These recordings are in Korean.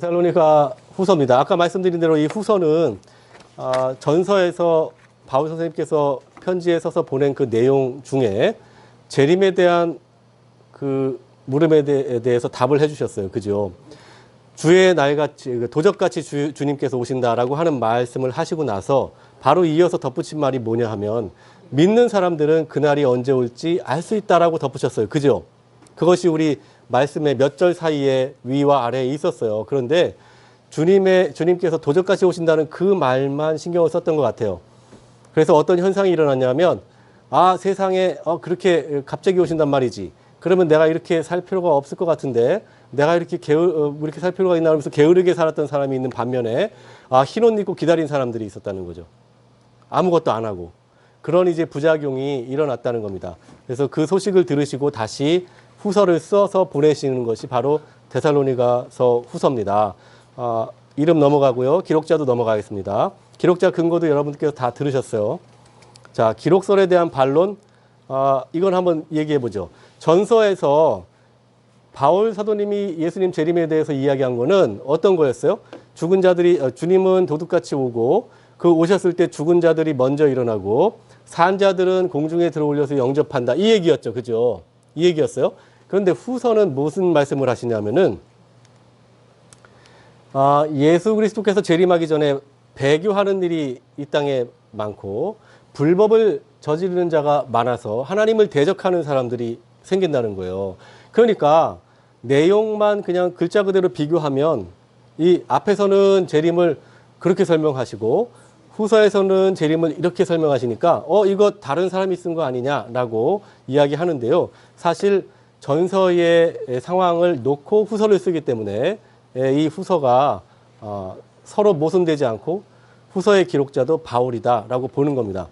데살로니가 후서입니다. 아까 말씀드린 대로 이 후서는 아, 전서에서 바울 선생님께서 편지에 써서 보낸 그 내용 중에 재림에 대한 그 물음에 대- 대해서 답을 해주셨어요. 그죠? 주의 날같이 그 도적같이 주, 주님께서 오신다라고 하는 말씀을 하시고 나서 바로 이어서 덧붙인 말이 뭐냐 하면 믿는 사람들은 그날이 언제 올지 알 수 있다라고 덧붙였어요. 그죠? 그것이 우리 말씀의 몇 절 사이에 위와 아래에 있었어요. 그런데 주님의 주님께서 도적같이 오신다는 그 말만 신경을 썼던 것 같아요. 그래서 어떤 현상이 일어났냐면 아 세상에 어, 그렇게 갑자기 오신단 말이지. 그러면 내가 이렇게 살 필요가 없을 것 같은데 내가 이렇게 게으 어, 이렇게 살 필요가 있나 하면서 게으르게 살았던 사람이 있는 반면에 아 흰옷 입고 기다린 사람들이 있었다는 거죠. 아무것도 안 하고 그런 이제 부작용이 일어났다는 겁니다. 그래서 그 소식을 들으시고 다시 후서를 써서 보내시는 것이 바로 데살로니가서 후서입니다. 아, 이름 넘어가고요. 기록자도 넘어가겠습니다. 기록자 근거도 여러분께서 다 들으셨어요. 자, 기록설에 대한 반론, 아, 이건 한번 얘기해 보죠. 전서에서 바울 사도님이 예수님 재림에 대해서 이야기한 거는 어떤 거였어요? 죽은 자들이 어, 주님은 도둑같이 오고 그 오셨을 때 죽은 자들이 먼저 일어나고 산 자들은 공중에 들어올려서 영접한다. 이 얘기였죠. 그죠? 이 얘기였어요. 그런데 후서는 무슨 말씀을 하시냐면은 아, 예수 그리스도께서 재림하기 전에 배교하는 일이 이 땅에 많고 불법을 저지르는 자가 많아서 하나님을 대적하는 사람들이 생긴다는 거예요. 그러니까 내용만 그냥 글자 그대로 비교하면 이 앞에서는 재림을 그렇게 설명하시고 후서에서는 재림을 이렇게 설명하시니까 어 이거 다른 사람이 쓴 거 아니냐라고 이야기하는데요. 사실 전서의 상황을 놓고 후서를 쓰기 때문에 이 후서가 어, 서로 모순되지 않고 후서의 기록자도 바울이다라고 보는 겁니다.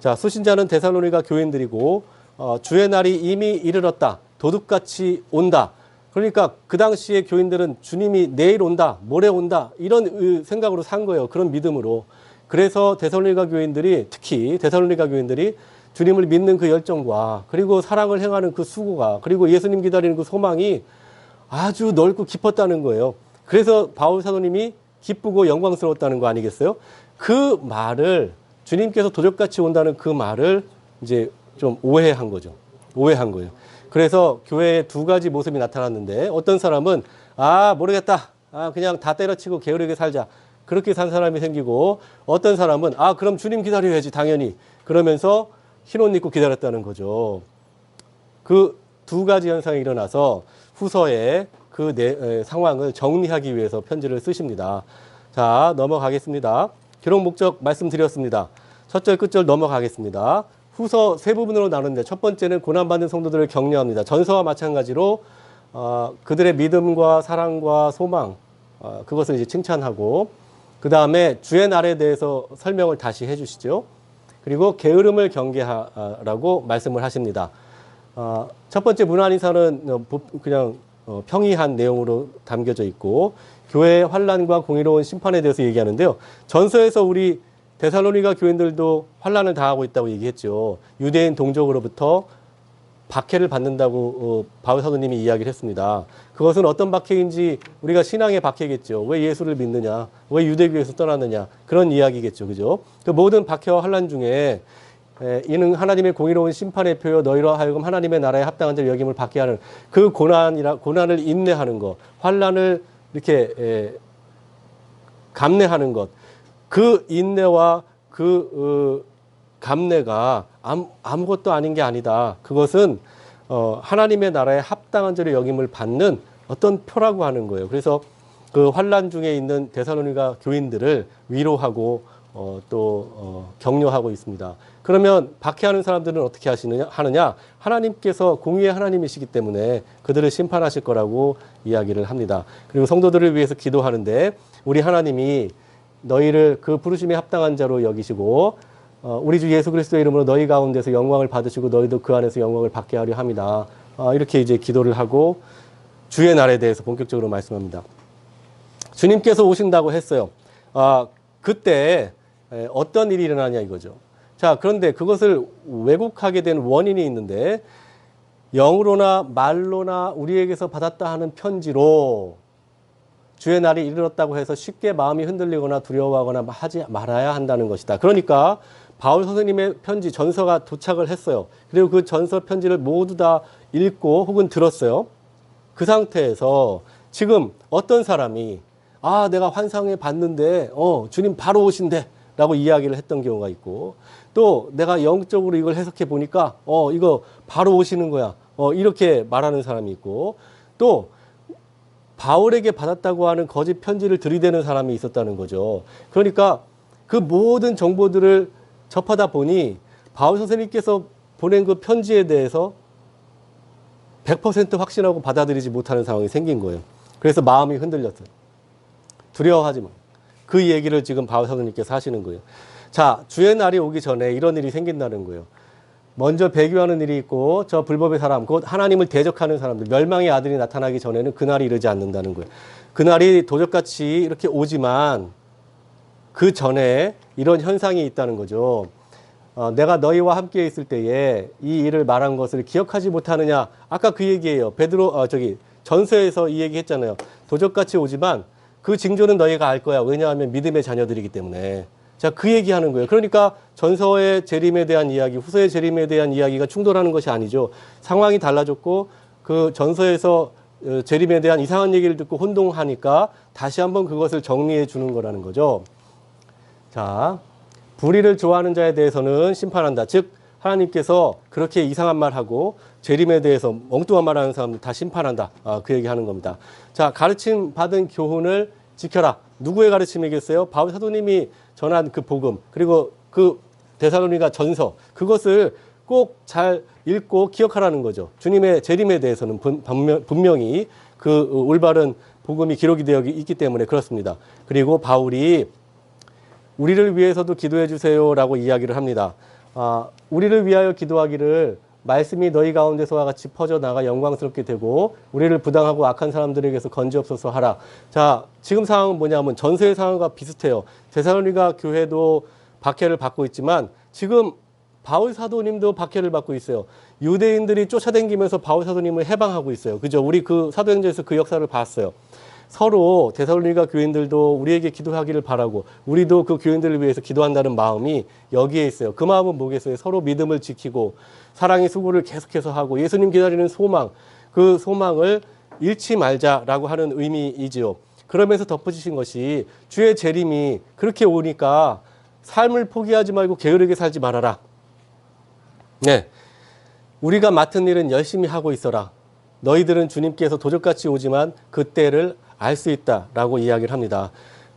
자, 수신자는 데살로니가 교인들이고 어, 주의 날이 이미 이르렀다. 도둑같이 온다. 그러니까 그 당시에 교인들은 주님이 내일 온다, 모레 온다 이런 의- 생각으로 산 거예요. 그런 믿음으로. 그래서 데살로니가 교인들이 특히 데살로니가 교인들이 주님을 믿는 그 열정과 그리고 사랑을 행하는 그 수고가 그리고 예수님 기다리는 그 소망이 아주 넓고 깊었다는 거예요. 그래서 바울 사도님이 기쁘고 영광스러웠다는 거 아니겠어요? 그 말을 주님께서 도적같이 온다는 그 말을 이제 좀 오해한 거죠. 오해한 거예요. 그래서 교회에 두 가지 모습이 나타났는데 어떤 사람은 아 모르겠다. 아 그냥 다 때려치고 게으르게 살자. 그렇게 산 사람이 생기고 어떤 사람은 아 그럼 주님 기다려야지 당연히 그러면서 흰옷 입고 기다렸다는 거죠. 그 두 가지 현상이 일어나서 후서에 그 내, 에, 상황을 정리하기 위해서 편지를 쓰십니다. 자, 넘어가겠습니다. 기록 목적 말씀드렸습니다. 첫 절, 끝절 넘어가겠습니다. 후서 세 부분으로 나누는데 첫 번째는 고난받는 성도들을 격려합니다. 전서와 마찬가지로 어, 그들의 믿음과 사랑과 소망 어, 그것을 이제 칭찬하고 그 다음에 주의 날에 대해서 설명을 다시 해주시죠. 그리고 게으름을 경계하라고 말씀을 하십니다. 어, 첫 번째 문안이사는 어, 보- 그냥 어, 평이한 내용으로 담겨져 있고 교회의 환란과 공의로운 심판에 대해서 얘기하는데요. 전서에서 우리 데살로니가 교인들도 환란을 당하고 있다고 얘기했죠. 유대인 동족으로부터 박해를 받는다고 어, 바울 사도님이 이야기를 했습니다. 그것은 어떤 박해인지 우리가 신앙의 박해겠죠. 왜 예수를 믿느냐? 왜 유대교에서 떠났느냐? 그런 이야기겠죠. 그죠? 그 모든 박해와 환란 중에 에, 이는 하나님의 공의로운 심판의 표요 너희로 하여금 하나님의 나라에 합당한 자를 여김을 받게 하는 그 고난이라 고난을 인내하는 것, 환란을 이렇게 에, 감내하는 것, 그 인내와 그 어, 감내가 아무, 아무 것도 아닌 게 아니다. 그것은 어, 하나님의 나라에 합당한 자를 여김을 받는 어떤 표라고 하는 거예요. 그래서 그 환란 중에 있는 데살로니가 교인들을 위로하고 어, 또 어, 격려하고 있습니다. 그러면 박해하는 사람들은 어떻게 하시느냐 하느냐? 하나님께서 공의의 하나님이시기 때문에 그들을 심판하실 거라고 이야기를 합니다. 그리고 성도들을 위해서 기도하는데 우리 하나님이 너희를 그 부르심에 합당한 자로 여기시고 어, 우리 주 예수 그리스도의 이름으로 너희 가운데서 영광을 받으시고 너희도 그 안에서 영광을 받게 하려 합니다. 어, 이렇게 이제 기도를 하고 주의 날에 대해서 본격적으로 말씀합니다. 주님께서 오신다고 했어요. 아, 그때 에, 어떤 일이 일어나냐 이거죠. 자, 그런데 그것을 왜곡하게 된 원인이 있는데 영으로나 말로나 우리에게서 받았다 하는 편지로 주의 날이 이르렀다고 해서 쉽게 마음이 흔들리거나 두려워하거나 하지 말아야 한다는 것이다. 그러니까 바울 선생님의 편지 전서가 도착을 했어요. 그리고 그 전서 편지를 모두 다 읽고 혹은 들었어요. 그 상태에서 지금 어떤 사람이 아 내가 환상에 봤는데 어 주님 바로 오신대 라고 이야기를 했던 경우가 있고 또 내가 영적으로 이걸 해석해 보니까 어 이거 바로 오시는 거야 어 이렇게 말하는 사람이 있고 또 바울에게 받았다고 하는 거짓 편지를 들이대는 사람이 있었다는 거죠. 그러니까 그 모든 정보들을 접하다 보니 바울 선생님께서 보낸 그 편지에 대해서 100% 확신하고 받아들이지 못하는 상황이 생긴 거예요. 그래서 마음이 흔들렸어요. 두려워하지 마. 그 얘기를 지금 바울 선생님께서 하시는 거예요. 자, 주의 날이 오기 전에 이런 일이 생긴다는 거예요. 먼저 배교하는 일이 있고 저 불법의 사람, 곧 하나님을 대적하는 사람들, 멸망의 아들이 나타나기 전에는 그날이 이르지 않는다는 거예요. 그날이 도적같이 이렇게 오지만 그 전에 이런 현상이 있다는 거죠. 어, 내가 너희와 함께 있을 때에 이 일을 말한 것을 기억하지 못하느냐? 아까 그 얘기예요. 베드로 어, 저기 전서에서 이 얘기 했잖아요. 도적같이 오지만 그 징조는 너희가 알 거야. 왜냐하면 믿음의 자녀들이기 때문에. 자, 그 얘기 하는 거예요. 그러니까 전서의 재림에 대한 이야기, 후서의 재림에 대한 이야기가 충돌하는 것이 아니죠. 상황이 달라졌고 그 전서에서 어, 재림에 대한 이상한 얘기를 듣고 혼동하니까 다시 한번 그것을 정리해 주는 거라는 거죠. 자, 불의를 좋아하는 자에 대해서는 심판한다. 즉 하나님께서 그렇게 이상한 말하고 재림에 대해서 엉뚱한 말하는 사람들 다 심판한다. 아, 그 얘기하는 겁니다. 자, 가르침 받은 교훈을 지켜라. 누구의 가르침이겠어요? 바울 사도님이 전한 그 복음 그리고 그 데살로니가 전서 그것을 꼭 잘 읽고 기억하라는 거죠. 주님의 재림에 대해서는 분- 분명- 분명 히 그 올바른 복음이 기록이 되어 있기 때문에 그렇습니다. 그리고 바울이 우리를 위해서도 기도해 주세요라고 이야기를 합니다. 아, 우리를 위하여 기도하기를 말씀이 너희 가운데서와 같이 퍼져 나가 영광스럽게 되고 우리를 부당하고 악한 사람들에게서 건지옵소서 하라. 자, 지금 상황은 뭐냐면 전세의 상황과 비슷해요. 데살로니가 교회도 박해를 받고 있지만 지금 바울 사도님도 박해를 받고 있어요. 유대인들이 쫓아다니면서 바울 사도님을 해방하고 있어요. 그죠? 우리 그 사도행전에서 그 역사를 봤어요. 서로 데살로니가 교인들도 우리에게 기도하기를 바라고 우리도 그 교인들을 위해서 기도한다는 마음이 여기에 있어요. 그 마음은 뭐겠어요? 서로 믿음을 지키고 사랑의 수고를 계속해서 하고 예수님 기다리는 소망, 그 소망을 잃지 말자라고 하는 의미이지요. 그러면서 덧붙이신 것이 주의 재림이 그렇게 오니까 삶을 포기하지 말고 게으르게 살지 말아라. 네. 우리가 맡은 일은 열심히 하고 있어라. 너희들은 주님께서 도적같이 오지만 그때를 알 수 있다라고 이야기를 합니다.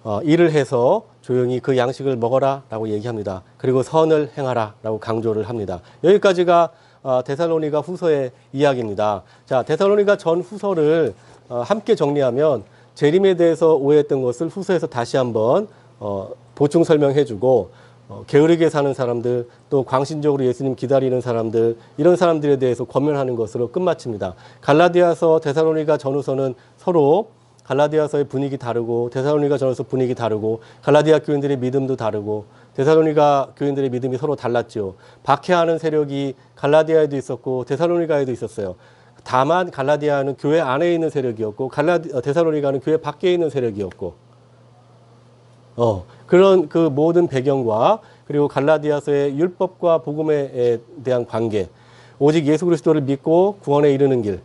어, 일을 해서 조용히 그 양식을 먹어라라고 얘기합니다. 그리고 선을 행하라라고 강조를 합니다. 여기까지가 어, 데살로니가 후서의 이야기입니다. 자, 데살로니가 전 후서를 어, 함께 정리하면 재림에 대해서 오해했던 것을 후서에서 다시 한번 어, 보충 설명해주고 어, 게으르게 사는 사람들 또 광신적으로 예수님 기다리는 사람들 이런 사람들에 대해서 권면하는 것으로 끝마칩니다. 갈라디아서 데살로니가 전후서는 서로 갈라디아서의 분위기 다르고 데살로니가 전후서 분위기 다르고 갈라디아 교인들의 믿음도 다르고 데살로니가 교인들의 믿음이 서로 달랐죠. 박해하는 세력이 갈라디아에도 있었고 데살로니가에도 있었어요. 다만 갈라디아는 교회 안에 있는 세력이었고 갈라디 어, 데살로니가는 교회 밖에 있는 세력이었고 어, 그런 그 모든 배경과 그리고 갈라디아서의 율법과 복음에 대한 관계, 오직 예수 그리스도를 믿고 구원에 이르는 길.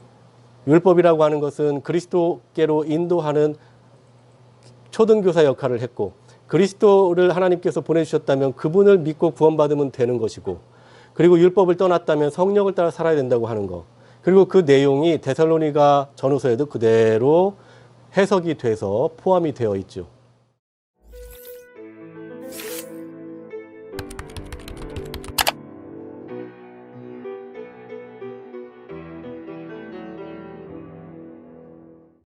율법이라고 하는 것은 그리스도께로 인도하는 초등교사 역할을 했고, 그리스도를 하나님께서 보내주셨다면 그분을 믿고 구원받으면 되는 것이고, 그리고 율법을 떠났다면 성령을 따라 살아야 된다고 하는 것. 그리고 그 내용이 데살로니가 전후서에도 그대로 해석이 돼서 포함이 되어 있죠.